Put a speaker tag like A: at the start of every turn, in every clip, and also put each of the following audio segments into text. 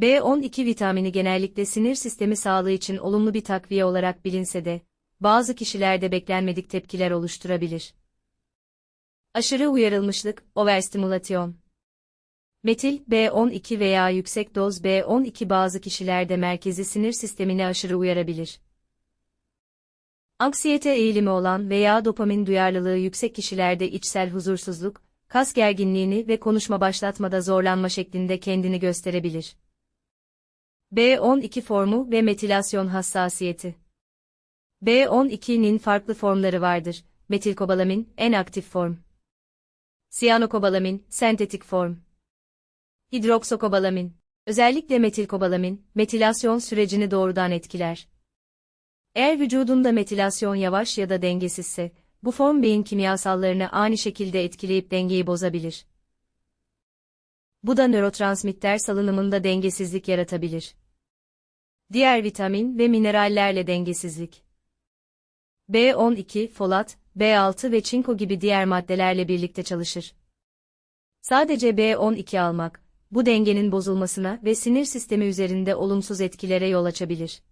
A: B12 vitamini genellikle sinir sistemi sağlığı için olumlu bir takviye olarak bilinse de, bazı kişilerde beklenmedik tepkiler oluşturabilir. Aşırı uyarılmışlık, overstimülasyon. Metil B12 veya yüksek doz B12 bazı kişilerde merkezi sinir sistemini aşırı uyarabilir. Anksiyete eğilimi olan veya dopamin duyarlılığı yüksek kişilerde içsel huzursuzluk, kas gerginliğini ve konuşma başlatmada zorlanma şeklinde kendini gösterebilir. B12 formu ve metilasyon hassasiyeti. B12'nin farklı formları vardır. Metilkobalamin, en aktif form. Siyanokobalamin, sentetik form. Hidroksokobalamin. Özellikle metilkobalamin, metilasyon sürecini doğrudan etkiler. Eğer vücudunda metilasyon yavaş ya da dengesizse, bu form beyin kimyasallarını ani şekilde etkileyip dengeyi bozabilir. Bu da nörotransmitter salınımında dengesizlik yaratabilir. Diğer vitamin ve minerallerle dengesizlik. B12, folat, B6 ve çinko gibi diğer maddelerle birlikte çalışır. Sadece B12 almak, bu dengenin bozulmasına ve sinir sistemi üzerinde olumsuz etkilere yol açabilir.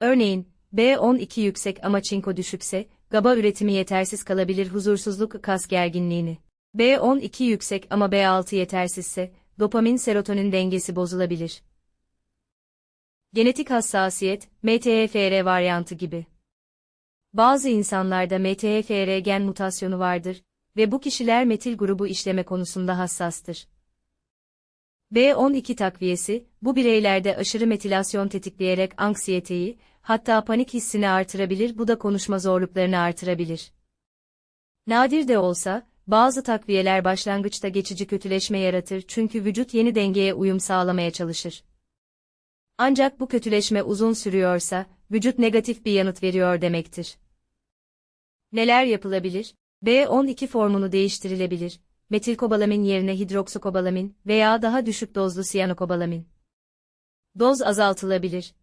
A: Örneğin, B12 yüksek ama çinko düşükse, GABA üretimi yetersiz kalabilir huzursuzluk kas gerginliğini. B12 yüksek ama B6 yetersizse, dopamin serotonin dengesi bozulabilir. Genetik hassasiyet, MTHFR varyantı gibi. Bazı insanlarda MTHFR gen mutasyonu vardır ve bu kişiler metil grubu işleme konusunda hassastır. B12 takviyesi, bu bireylerde aşırı metilasyon tetikleyerek anksiyeteyi, hatta panik hissini artırabilir bu da konuşma zorluklarını artırabilir. Nadir de olsa, bazı takviyeler başlangıçta geçici kötüleşme yaratır çünkü vücut yeni dengeye uyum sağlamaya çalışır. Ancak bu kötüleşme uzun sürüyorsa, vücut negatif bir yanıt veriyor demektir. Neler yapılabilir? B12 formunu değiştirilebilir. Metilkobalamin yerine hidroksokobalamin veya daha düşük dozlu siyanokobalamin. Doz azaltılabilir.